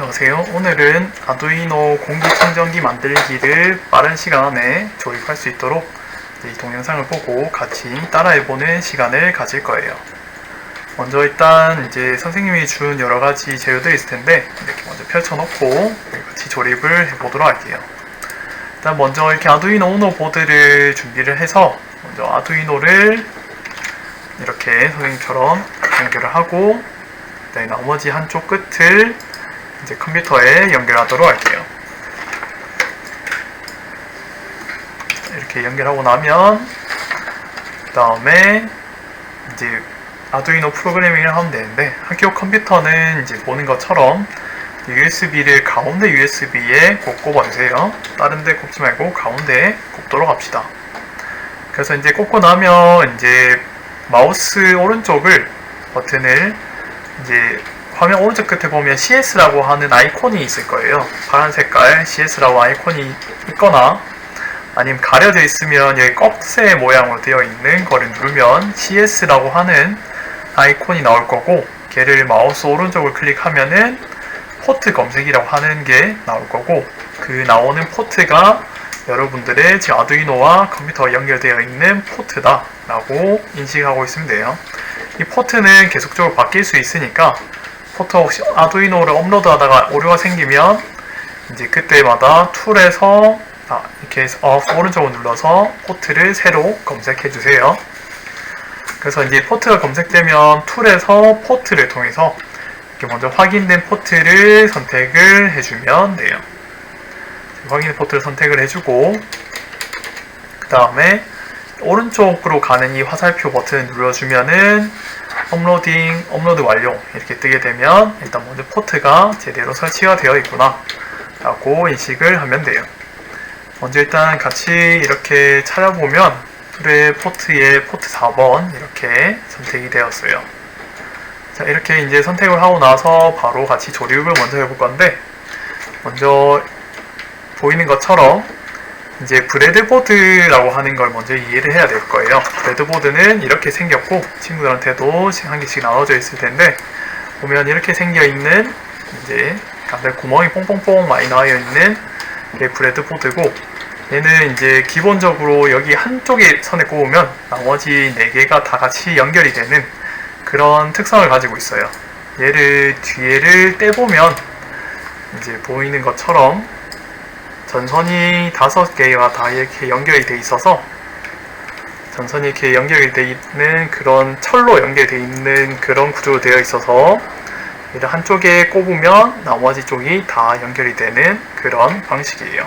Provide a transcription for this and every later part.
안녕하세요. 오늘은 아두이노 공기청정기 만들기를 빠른 시간 안에 조립할 수 있도록 이 동영상을 보고 같이 따라해보는 시간을 가질 거예요. 먼저 일단 이제 선생님이 준 여러 가지 재료들이 있을 텐데 이렇게 먼저 펼쳐놓고 같이 조립을 해보도록 할게요. 일단 먼저 이렇게 아두이노 우노 보드를 준비를 해서 먼저 아두이노를 이렇게 선생님처럼 연결을 하고 나머지 한쪽 끝을 이제 컴퓨터에 연결하도록 할게요. 이렇게 연결하고 나면 그 다음에 이제 아두이노 프로그래밍을 하면 되는데 학교 컴퓨터는 이제 보는 것처럼 USB를 가운데 USB에 꼭 꼽아 주세요. 다른 데 꼽지 말고 가운데에 꼽도록 합시다. 그래서 이제 꼽고 나면 이제 마우스 오른쪽을 버튼을 이제 화면 오른쪽 끝에 보면 CS라고 하는 아이콘이 있을 거예요. 파란 색깔 CS라고 아이콘이 있거나 아니면 가려져 있으면 여기 꺽쇠 모양으로 되어 있는 거를 누르면 CS라고 하는 아이콘이 나올 거고 걔를 마우스 오른쪽을 클릭하면은 포트 검색이라고 하는 게 나올 거고 그 나오는 포트가 여러분들의 지금 아두이노와 컴퓨터와 연결되어 있는 포트다 라고 인식하고 있으면 돼요. 이 포트는 계속적으로 바뀔 수 있으니까 포트 혹시 아두이노를 업로드 하다가 오류가 생기면 이제 그때마다 툴에서 아, 이렇게 해서 어, 오른쪽을 눌러서 포트를 새로 검색해 주세요. 그래서 이제 포트가 검색되면 툴에서 포트를 통해서 이렇게 먼저 확인된 포트를 선택을 해주면 돼요. 확인 포트를 선택을 해주고 그 다음에 오른쪽으로 가는 이 화살표 버튼을 눌러주면은 업로딩, 업로드 완료 이렇게 뜨게 되면 일단 먼저 포트가 제대로 설치가 되어 있구나 라고 인식을 하면 돼요. 먼저 일단 같이 이렇게 찾아보면 툴의 포트에 포트 4번 이렇게 선택이 되었어요. 자 이렇게 이제 선택을 하고 나서 바로 같이 조립을 먼저 해볼 건데 먼저 보이는 것처럼 이제 브레드보드라고 하는 걸 먼저 이해를 해야 될 거예요. 브레드보드는 이렇게 생겼고 친구들한테도 한 개씩 나눠져 있을 텐데 보면 이렇게 생겨 있는 이제 다들 구멍이 뽕뽕뽕 많이 나와 있는 게 브레드보드고 얘는 이제 기본적으로 여기 한쪽에 선에 꼽으면 나머지 네 개가 다 같이 연결이 되는 그런 특성을 가지고 있어요. 얘를 뒤에를 떼보면 이제 보이는 것처럼 전선이 다섯 개가 다 이렇게 연결이 돼 있어서 전선이 이렇게 연결이 돼 있는 그런 철로 연결되어 있는 그런 구조로 되어 있어서 얘를 한쪽에 꼽으면 나머지 쪽이 다 연결이 되는 그런 방식이에요.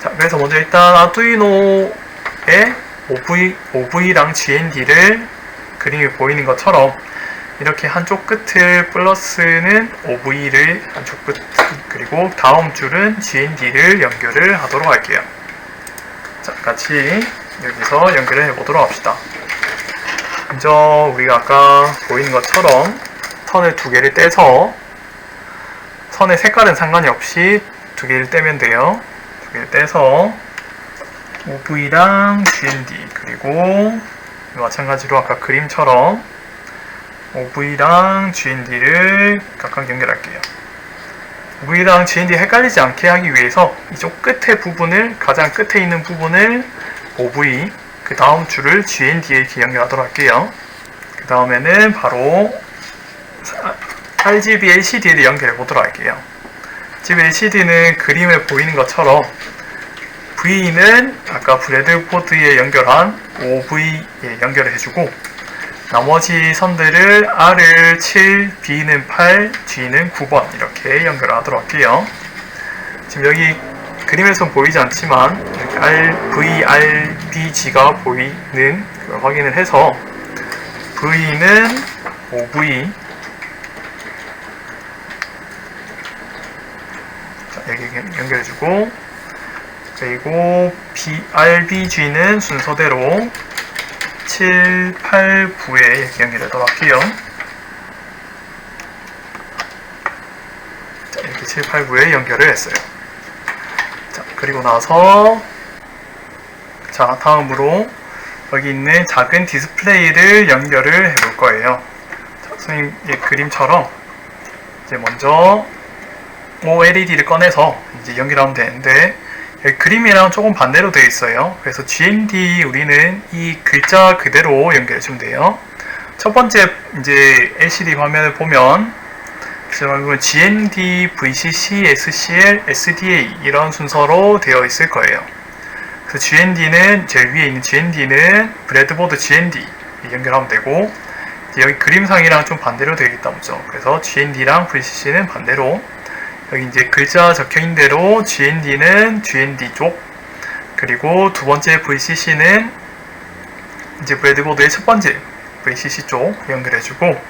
자, 그래서 먼저 일단 아두이노의 OV, OV랑 GND를 그림이 보이는 것처럼 이렇게 한쪽 끝을 플러스는 OV를 한쪽 끝 그리고 다음 줄은 GND를 연결을 하도록 할게요. 자, 같이 여기서 연결을 해보도록 합시다. 먼저 우리가 아까 보이는 것처럼 선을 두 개를 떼서 선의 색깔은 상관이 없이 두 개를 떼면 돼요. 두 개를 떼서 OV랑 GND 그리고 마찬가지로 아까 그림처럼 OV랑 GND를 각각 연결할게요. OV랑 GND 헷갈리지 않게 하기 위해서 이쪽 끝에 부분을 가장 끝에 있는 부분을 OV 그 다음 줄을 GND에 이렇게 연결하도록 할게요. 그 다음에는 바로 RGB LCD를 연결해 보도록 할게요. 지금 LCD는 그림에 보이는 것처럼 V는 아까 브레드보드에 연결한 OV에 연결을 해주고 나머지 선들을 R을 7, B는 8, G는 9번 이렇게 연결하도록 할게요. 지금 여기 그림에서 보이지 않지만 R, V, R, B, G가 보이는 걸 확인을 해서 V는 OV 자, 여기 연결해주고 그리고 B, RBG는 순서대로 7, 8, 9에 이렇게 연결하도록 할게요. 자, 이렇게 7, 8, 9에 연결을 했어요. 자, 그리고 나서 자, 다음으로 여기 있는 작은 디스플레이를 연결을 해볼 거예요. 자, 선생님 의 그림처럼 이제 먼저 OLED를 꺼내서 이제 연결하면 되는데 여기 그림이랑 조금 반대로 되어 있어요. 그래서 GND 우리는 이 글자 그대로 연결해 주면 돼요. 첫 번째 이제 LCD 화면을 보면 지금 GND, VCC, SCL, SDA 이런 순서로 되어 있을 거예요. 그래서 GND는 제일 위에 있는 GND는 브레드보드 GND 연결하면 되고 여기 그림상이랑 좀 반대로 되어 있다 보죠. 그래서 GND랑 VCC는 반대로 여기 이제 글자 적혀 있는 대로 GND는 GND 쪽 그리고 두 번째 VCC는 이제 브레드보드의 첫 번째 VCC 쪽 연결해주고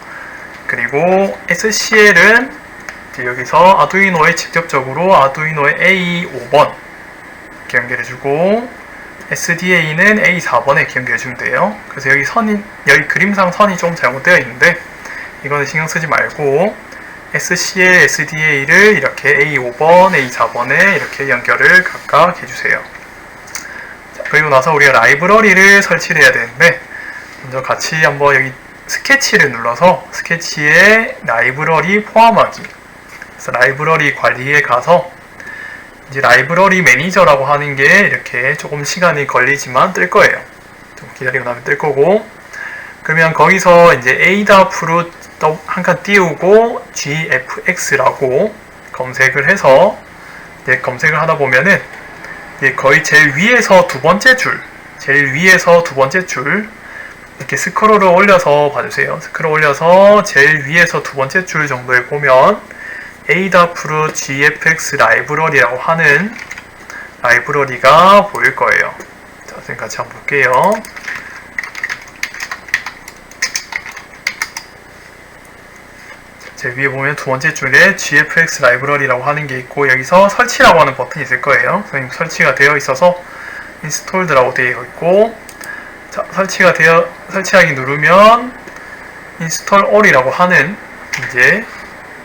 그리고 SCL은 여기서 아두이노에 직접적으로 아두이노의 A5번 이렇게 연결해주고 SDA는 A4번에 이렇게 연결해주면 돼요. 그래서 여기 선이 여기 그림상 선이 좀 잘못되어 있는데 이거는 신경 쓰지 말고 SCL, SDA를 이렇게 A5번, A4번에 이렇게 연결을 각각 해주세요. 자, 그리고 나서 우리가 라이브러리를 설치를 해야 되는데 먼저 같이 한번 여기 스케치를 눌러서 스케치에 라이브러리 포함하기 그래서 라이브러리 관리에 가서 이제 라이브러리 매니저라고 하는 게 이렇게 조금 시간이 걸리지만 뜰 거예요. 좀 기다리고 나면 뜰 거고 그러면 거기서 이제 ADAP로 한칸 띄우고 GFX라고 검색을 해서 검색을 하다 보면은 거의 제일 위에서 두 번째 줄, 제일 위에서 두 번째 줄 이렇게 스크롤을 올려서 봐주세요. 스크롤 올려서 제일 위에서 두 번째 줄 정도에 보면 ADAP로 GFX 라이브러리라고 하는 라이브러리가 보일 거예요. 자, 선생님 같이 한번 볼게요. 위에 보면 두 번째 줄에 GFX 라이브러리라고 하는 게 있고 여기서 설치라고 하는 버튼이 있을 거예요. 선생님 설치가 되어 있어서 인스톨드라고 되어 있고 자, 설치가 되어 설치하기 누르면 인스톨 all이라고 하는 이제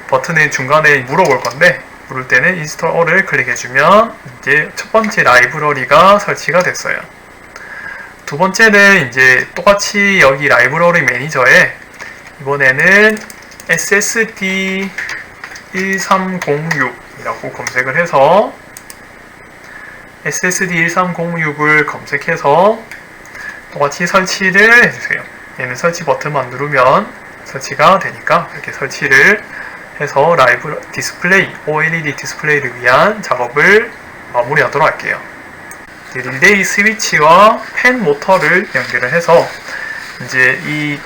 버튼의 중간에 물어볼 건데 물을 때는 인스톨 all을 클릭해 주면 이제 첫 번째 라이브러리가 설치가 됐어요. 두 번째는 이제 똑같이 여기 라이브러리 매니저에 이번에는 SSD 1306이라고 검색을 해서 SSD 1306을 검색해서 똑같이 설치를 해주세요. 얘는 설치 버튼만 누르면 설치가 되니까 이렇게 설치를 해서 라이브 디스플레이, OLED 디스플레이를 위한 작업을 마무리하도록 할게요. 릴레이 스위치와 펜 모터를 연결을 해서 이제 이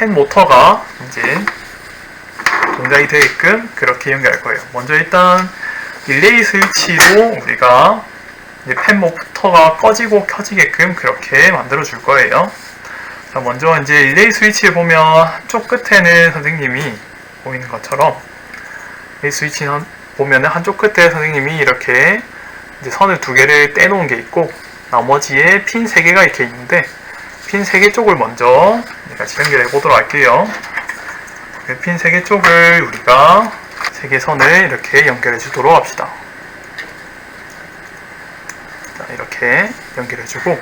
펜 모터가 이제 동작이 되게끔 그렇게 연결할 거예요. 먼저 일단 릴레이 스위치로 우리가 이제 펜 모터가 꺼지고 켜지게끔 그렇게 만들어 줄 거예요. 자, 먼저 이제 릴레이 스위치에 보면 한쪽 끝에는 선생님이 보이는 것처럼 릴레이 스위치 보면은 한쪽 끝에 선생님이 이렇게 이제 선을 두 개를 떼놓은 게 있고 나머지에 핀 세 개가 이렇게 있는데 핀 세 개 쪽을 먼저 같이 연결해 보도록 할게요. 핀세개 쪽을 우리가 세개 선을 이렇게 연결해 주도록 합시다. 자, 이렇게 연결해 주고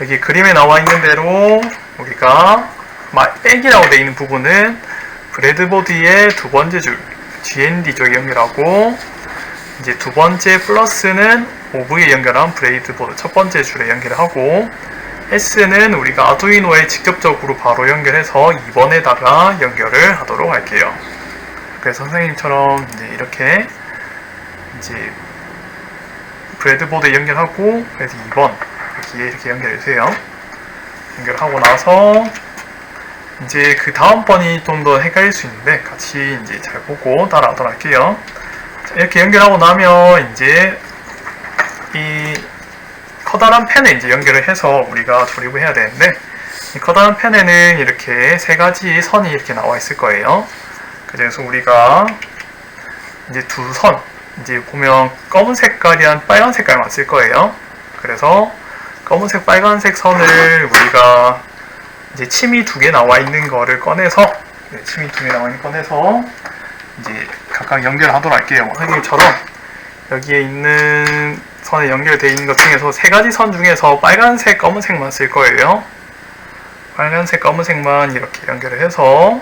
여기 그림에 나와 있는 대로 우리가 백이라고 되어 있는 부분은 브레드보드의 두 번째 줄 GND 쪽에 연결하고 이제 두 번째 플러스는 OV에 연결한 브레이드보드 첫 번째 줄에 연결하고 S는 우리가 아두이노에 직접적으로 바로 연결해서 2번에다가 연결을 하도록 할게요. 그래서 선생님처럼 이제 이렇게 이제 브레드보드 연결하고 그래서 2번 여기에 이렇게 연결해 주세요. 연결하고 나서 이제 그 다음 번이 좀 더 헷갈릴 수 있는데 같이 이제 잘 보고 따라하도록 할게요. 자, 이렇게 연결하고 나면 이제 이 커다란 펜에 이제 연결을 해서 우리가 조립을 해야 되는데 이 커다란 펜에는 이렇게 세 가지 선이 이렇게 나와 있을 거예요. 그래서 우리가 이제 두 선, 이제 보면 검은 색깔이랑 빨간 색깔만 쓸 거예요. 그래서 검은색, 빨간색 선을 우리가 이제 침이 두 개 나와 있는 거를 꺼내서 네, 침이 두 개 나와 있는 거 꺼내서 이제 각각 연결하도록 할게요. 선생님처럼 여기에 있는 선에 연결되어 있는 것 중에서 세 가지 선 중에서 빨간색, 검은색만 쓸 거예요. 빨간색, 검은색만 이렇게 연결을 해서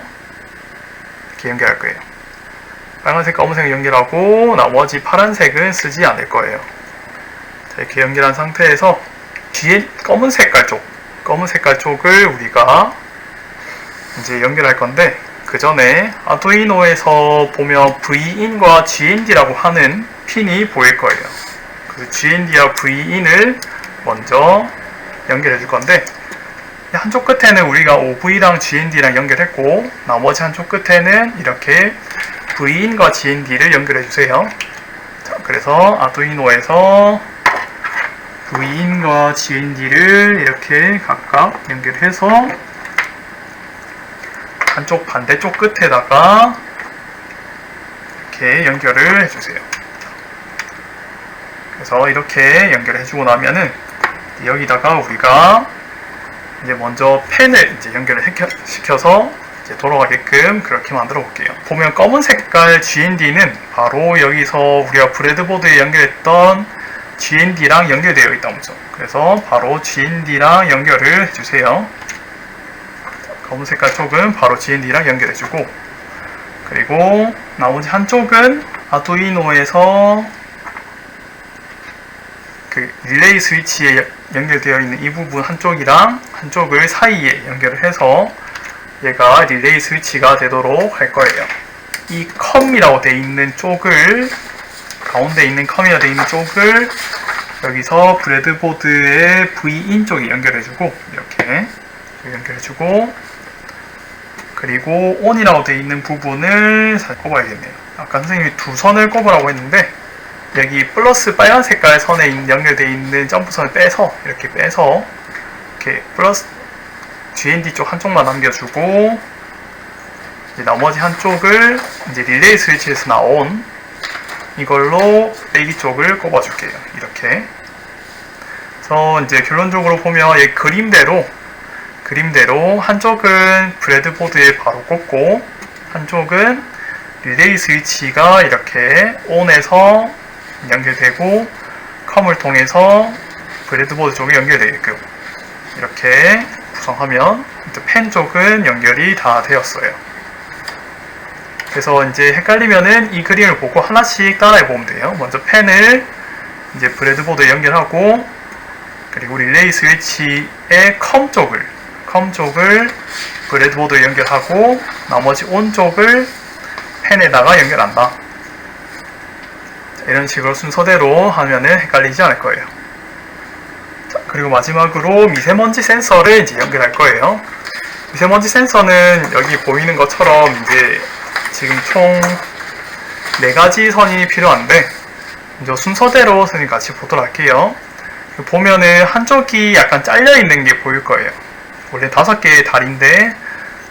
이렇게 연결할 거예요. 빨간색, 검은색 연결하고 나머지 파란색은 쓰지 않을 거예요. 자, 이렇게 연결한 상태에서 뒤에 검은 색깔 쪽, 검은 색깔 쪽을 우리가 이제 연결할 건데 그 전에 아두이노에서 보면 V인과 GND라고 하는 핀이 보일 거예요. 그래서 GND와 V인을 먼저 연결해 줄 건데 한쪽 끝에는 우리가 OV랑 GND랑 연결했고 나머지 한쪽 끝에는 이렇게 V인과 GND를 연결해 주세요. 자, 그래서 아두이노에서 V인과 GND를 이렇게 각각 연결해서 한쪽 반대쪽 끝에다가 이렇게 연결을 해주세요. 그래서 이렇게 연결해 주고 나면은 여기다가 우리가 이제 먼저 펜을 이제 연결을 시켜- 시켜서 이제 돌아가게끔 그렇게 만들어 볼게요. 보면 검은 색깔 GND는 바로 여기서 우리가 브레드보드에 연결했던 GND랑 연결되어 있다는 거죠. 그래서 바로 GND랑 연결을 해주세요. 검은 색깔 쪽은 바로 GND랑 연결해주고 그리고 나머지 한쪽은 아두이노에서 그 릴레이 스위치에 여- 연결되어 있는 이 부분 한쪽이랑 한쪽을 사이에 연결을 해서 얘가 릴레이 스위치가 되도록 할 거예요. 이 컴이라고 되어 있는 쪽을 가운데 있는 컴이라고 되어 있는 쪽을 여기서 브레드보드의 V인 쪽에 연결해주고 이렇게 연결해주고 그리고 ON이라고 되어 있는 부분을 잘 꼽아야겠네요. 아까 선생님이 두 선을 꼽으라고 했는데 여기 플러스 빨간 색깔 선에 연결되어 있는 점프선을 빼서 이렇게 빼서 이렇게 플러스 GND 쪽 한쪽만 남겨주고 나머지 한쪽을 이제 릴레이 스위치에서 나온 이걸로 빼기 쪽을 꼽아줄게요. 이렇게. 그래서 이제 결론적으로 보면 이 그림대로 그림대로 한쪽은 브레드보드에 바로 꽂고 한쪽은 릴레이 스위치가 이렇게 ON에서 연결되고 컴을 통해서 브레드보드 쪽에 연결되게끔 이렇게 구성하면 펜 쪽은 연결이 다 되었어요. 그래서 이제 헷갈리면은 이 그림을 보고 하나씩 따라해 보면 돼요. 먼저 펜을 이제 브레드보드에 연결하고 그리고 릴레이 스위치의 컴 쪽을 컴 쪽을 브레드보드에 연결하고 나머지 온 쪽을 펜에다가 연결한다. 자, 이런 식으로 순서대로 하면은 헷갈리지 않을 거예요. 자, 그리고 마지막으로 미세먼지 센서를 이제 연결할 거예요. 미세먼지 센서는 여기 보이는 것처럼 이제 지금 총네 가지 선이 필요한데 이제 순서대로 선생님 같이 보도록 할게요. 보면은 한쪽이 약간 잘려 있는 게 보일 거예요. 원래 다섯 개의 다리인데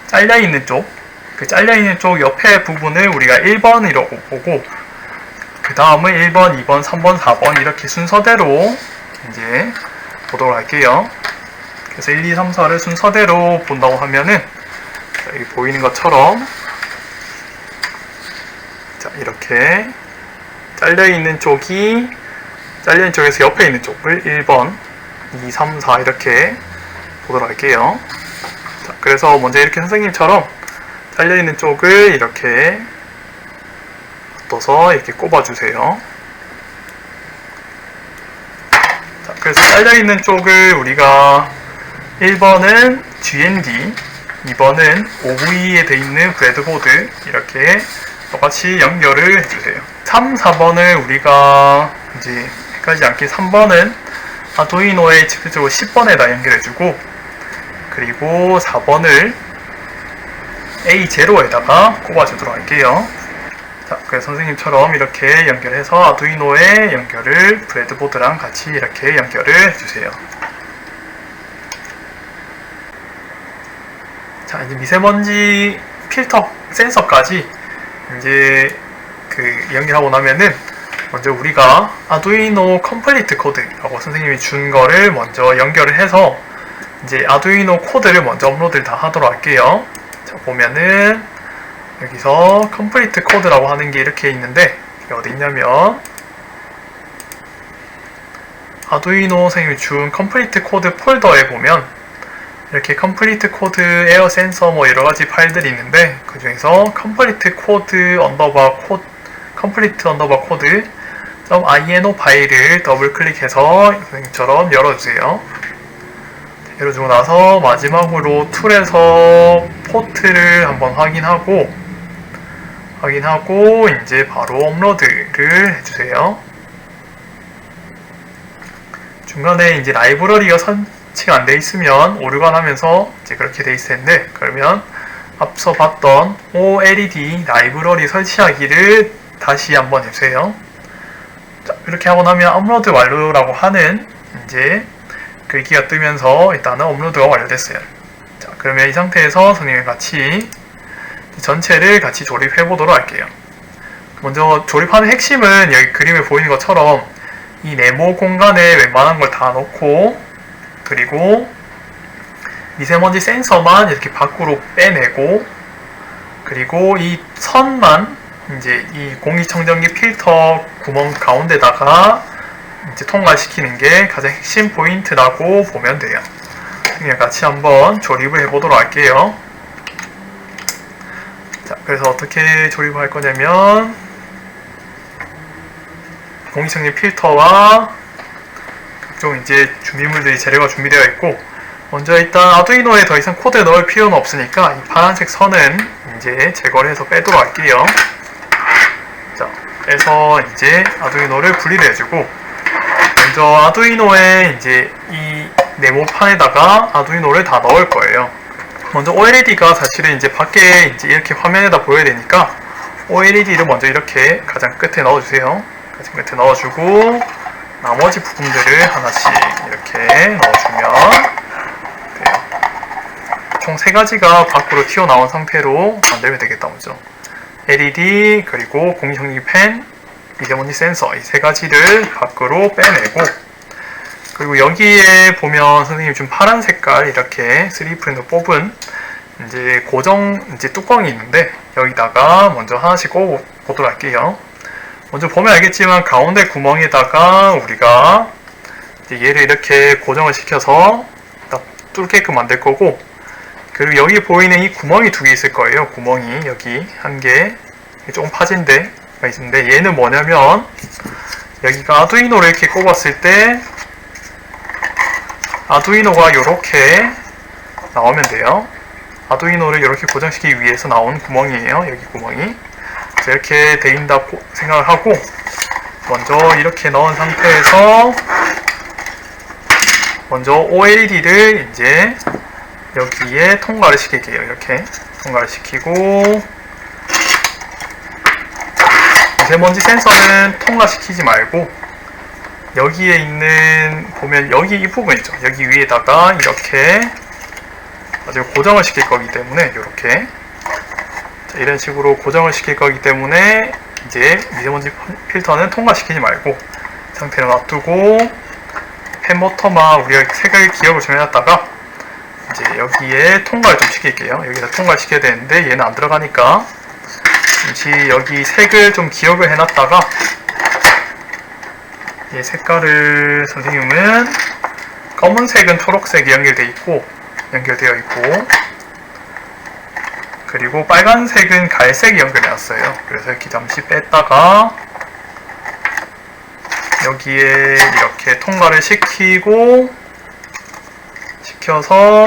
잘려 있는 쪽, 그 잘려 있는 쪽 옆에 부분을 우리가 1번이라고 보고 그 다음은 1번, 2번, 3번, 4번 이렇게 순서대로 이제 보도록 할게요. 그래서 1, 2, 3, 4를 순서대로 본다고 하면은 자, 여기 보이는 것처럼 자 이렇게 잘려 있는 쪽이 잘려 있는 쪽에서 옆에 있는 쪽을 1번, 2, 3, 4 이렇게 보도록 할게요. 자, 그래서 먼저 이렇게 선생님처럼 잘려 있는 쪽을 이렇게 놔둬서 이렇게 꼽아주세요. 자, 그래서 잘려 있는 쪽을 우리가 1번은 GND, 2번은 OV에 돼 있는 브레드보드 이렇게 똑같이 연결을 해주세요. 3, 4번을 우리가 이제 헷갈리지 않게 3번은 아두이노에 직접적으로 10번에다 연결해주고 그리고 4번을 A0에다가 꼽아주도록 할게요. 자, 그래서 선생님처럼 이렇게 연결해서 아두이노에 연결을 브레드보드랑 같이 이렇게 연결을 해주세요. 자, 이제 미세먼지 필터 센서까지 이제 그 연결하고 나면은 먼저 우리가 아두이노 컴플리트 코드라고 선생님이 준 거를 먼저 연결을 해서 이제 아두이노 코드를 먼저 업로드를 다 하도록 할게요. 자, 보면은 여기서 컴플리트 코드라고 하는 게 이렇게 있는데 이게 어디 있냐면 아두이노 선생님이 준 컴플리트 코드 폴더에 보면 이렇게 컴플리트 코드 에어 센서 뭐 여러 가지 파일들이 있는데 그 중에서 컴플리트 코드 언더바 코드 컴플리트 언더바 코드 .ino 파일을 더블 클릭해서 선생님처럼 열어주세요. 열어주고 나서 마지막으로 툴에서 포트를 한번 확인하고 확인하고 이제 바로 업로드를 해주세요. 중간에 이제 라이브러리가 설치가 안 돼 있으면 오류가 나면서 이제 그렇게 돼 있을 텐데 그러면 앞서 봤던 OLED 라이브러리 설치하기를 다시 한번 해주세요. 자, 이렇게 하고 나면 업로드 완료라고 하는 이제 글귀가 뜨면서 일단은 업로드가 완료됐어요. 자, 그러면 이 상태에서 선생님이 같이 전체를 같이 조립해 보도록 할게요. 먼저 조립하는 핵심은 여기 그림에 보이는 것처럼 이 네모 공간에 웬만한 걸 다 넣고 그리고 미세먼지 센서만 이렇게 밖으로 빼내고 그리고 이 선만 이제 이 공기청정기 필터 구멍 가운데다가 이제 통과시키는 게 가장 핵심 포인트라고 보면 돼요. 같이 한번 조립을 해보도록 할게요. 자, 그래서 어떻게 조립을 할 거냐면 공기청정 필터와 각종 이제 준비물들이 재료가 준비되어 있고 먼저 일단 아두이노에 더 이상 코드 넣을 필요는 없으니까 이 파란색 선은 이제 제거를 해서 빼도록 할게요. 자, 빼서 이제 아두이노를 분리를 해주고 먼저 아두이노에 이제 이 네모판에다가 아두이노를 다 넣을 거예요. 먼저 OLED가 사실은 이제 밖에 이제 이렇게 화면에다 보여야 되니까 OLED를 먼저 이렇게 가장 끝에 넣어주세요. 가장 끝에 넣어주고 나머지 부분들을 하나씩 이렇게 넣어주면 돼요. 총 세 가지가 밖으로 튀어나온 상태로 만들면 되겠다, 먼저. LED 그리고 공기청정기 팬, 미세먼지 센서 이 세 가지를 밖으로 빼내고 그리고 여기에 보면 선생님이 좀 파란 색깔 이렇게 3프린트 뽑은 이제 고정 이제 뚜껑이 있는데 여기다가 먼저 하나씩 꽂아 보도록 할게요. 먼저 보면 알겠지만 가운데 구멍에다가 우리가 얘를 이렇게 고정을 시켜서 딱 뚫게끔 만들 거고 그리고 여기 보이는 이 구멍이 두 개 있을 거예요. 구멍이 여기 한 개, 조금 파진 데가 있는데 얘는 뭐냐면 여기가 아두이노를 이렇게 꼽았을 때 아두이노가 이렇게 나오면 돼요. 아두이노를 이렇게 고정시키기 위해서 나온 구멍이에요. 여기 구멍이. 이렇게 돼 있다고 생각을 하고 먼저 이렇게 넣은 상태에서 먼저 OLED를 이제 여기에 통과를 시킬게요. 이렇게 통과를 시키고 미세먼지 센서는 통과시키지 말고 여기에 있는 보면 여기 이 부분 있죠. 여기 위에다가 이렇게 아주 고정을 시킬 거기 때문에 이렇게 자, 이런 식으로 고정을 시킬 거기 때문에 이제 미세먼지 필터는 통과시키지 말고 상태로 놔두고 펜 모터만 우리가 색을 기억을 좀 해놨다가 이제 여기에 통과를 좀 시킬게요. 여기다 통과를 시켜야 되는데 얘는 안 들어가니까 잠시 여기 색을 좀 기억을 해놨다가 이 색깔을 선생님은 검은색은 초록색이 연결되어 있고 연결되어 있고 그리고 빨간색은 갈색이 연결해놨어요. 그래서 이렇게 잠시 뺐다가 여기에 이렇게 통과를 시키고 시켜서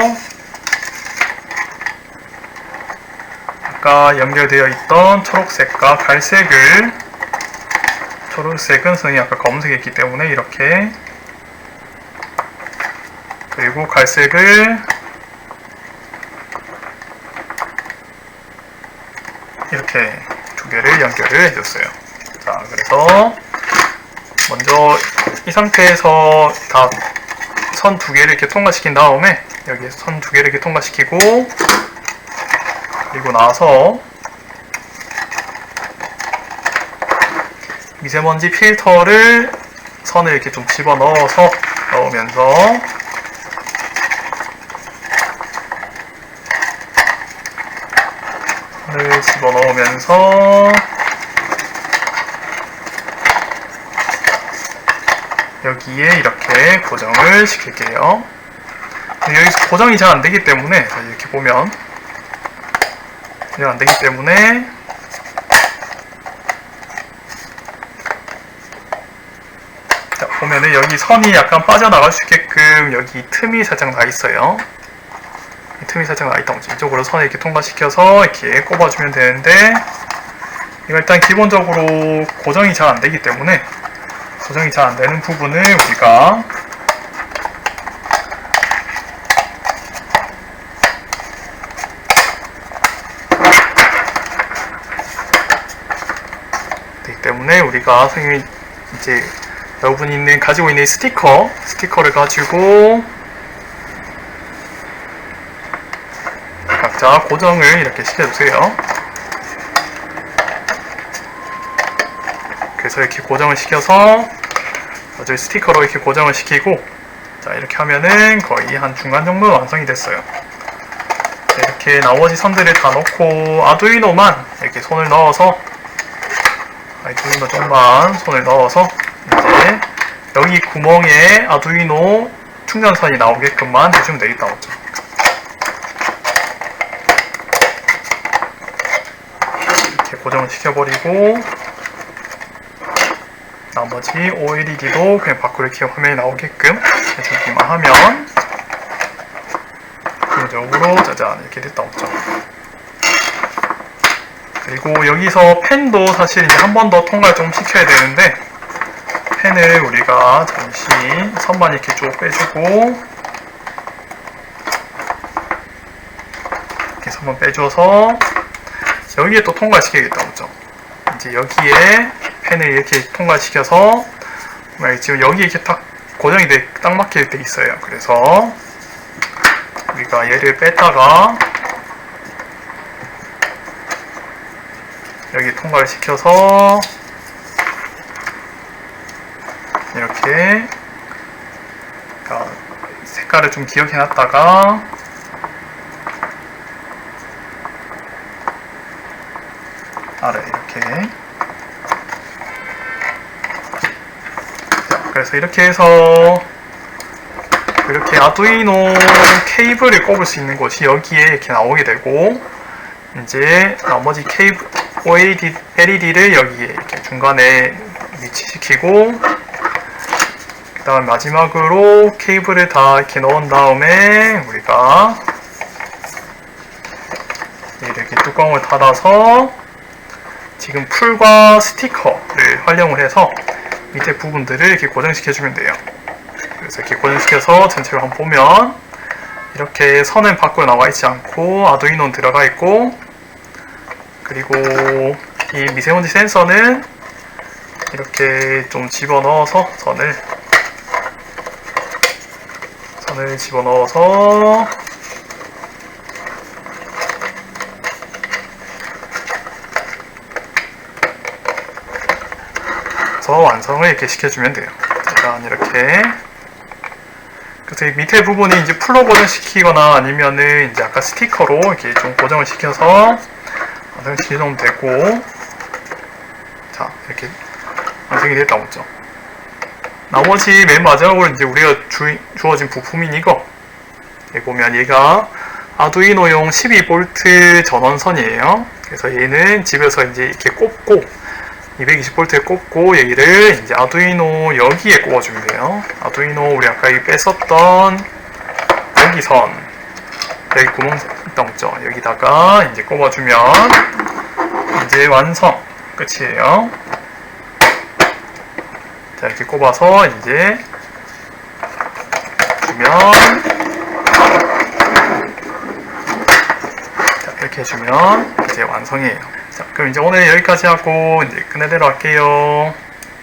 아까 연결되어 있던 초록색과 갈색을 초록색은 선생님이 아까 검은색이었기 때문에 이렇게 그리고 갈색을 이렇게 두 개를 연결을 해줬어요. 자, 그래서 먼저 이 상태에서 다 선 두 개를 이렇게 통과시킨 다음에 여기에 선두 개를 이렇게 통과시키고 그리고 나서 미세먼지 필터를 선을 이렇게 좀 집어 넣어서 넣으면서 선을 집어 넣으면서 여기에 이렇게 고정을 시킬게요. 여기서 고정이 잘 안 되기 때문에 자, 이렇게 보면 이게 안 되기 때문에 자, 보면은 여기 선이 약간 빠져나갈 수 있게끔 여기 틈이 살짝 나 있어요. 이 틈이 살짝 나 있다 보죠. 이쪽으로 선을 이렇게 통과시켜서 이렇게 꼽아주면 되는데 이거 일단 기본적으로 고정이 잘 안 되기 때문에 고정이 잘 안 되는 부분을 우리가 되기 때문에 우리가 선생님이 이제 여러분이 있는 가지고 있는 스티커 스티커를 가지고 각자 고정을 이렇게 시켜주세요. 그래서 이렇게 고정을 시켜서 저희 스티커로 이렇게 고정을 시키고 자 이렇게 하면은 거의 한 중간 정도 완성이 됐어요. 자, 이렇게 나머지 선들을 다 넣고 아두이노만 이렇게 손을 넣어서 아두이노 좀만 손을 넣어서 여기 구멍에 아두이노 충전선이 나오게끔만 해주면 되겠다 맞죠? 이렇게 고정을 시켜버리고 나머지 OLED도 그냥 밖으로 이렇게 화면이 나오게끔 해주기만 하면 기본적으로 짜잔 이렇게 됐다 없죠 그리고 여기서 펜도 사실 이제 한 번 더 통과를 좀 시켜야 되는데 펜을 우리가 잠시 선만 이렇게 쭉 빼주고 이렇게 선만 빼줘서 여기에 또 통과시켜야겠다 없죠 이제 여기에 펜을 이렇게 통과시켜서 지금 여기 이렇게 딱 고정이 돼, 딱 막힐 때 있어요. 그래서 우리가 얘를 뺐다가 여기 통과를 시켜서 이렇게. 그러니까 색깔을 좀 기억해 놨다가. 아래 이렇게. 그래서 이렇게 해서 이렇게 아두이노 케이블을 꼽을 수 있는 곳이 여기에 이렇게 나오게 되고 이제 나머지 케이블 OLED LED를 여기에 이렇게 중간에 위치시키고 그 다음 마지막으로 케이블을 다 이렇게 넣은 다음에 우리가 이렇게 뚜껑을 닫아서 지금 풀과 스티커를 활용을 해서 밑에 부분들을 이렇게 고정시켜주면 돼요. 그래서 이렇게 고정시켜서 전체를 한번 보면 이렇게 선은 밖으로 나와 있지 않고 아두이노는 들어가 있고 그리고 이 미세먼지 센서는 이렇게 좀 집어넣어서 선을 선을 집어넣어서 완성을 이렇게 시켜주면 돼요. 짜잔 이렇게 그래서 이 밑에 부분이 이제 풀로 고정시키거나 아니면은 이제 아까 스티커로 이렇게 좀 고정을 시켜서 완성을 시켜주면 되고 자 이렇게 완성이 됐다 보죠. 나머지 맨 마지막으로 이제 우리가 주, 주어진 부품인 이거 여기 보면 얘가 아두이노용 12V 전원선이에요. 그래서 얘는 집에서 이제 이렇게 꼽고 220V에 꼽고 얘를 이제 아두이노 여기에 꼽아주면 돼요. 아두이노 우리 아까 이 뺐었던 여기 선 여기 구멍 있던 없죠? 여기다가 이제 꼽아주면 이제 완성 끝이에요. 자 이렇게 꼽아서 이제 주면 자 이렇게 해주면 이제 완성이에요. 자, 그럼 이제 오늘 여기까지 하고 이제 끝내도록 할게요.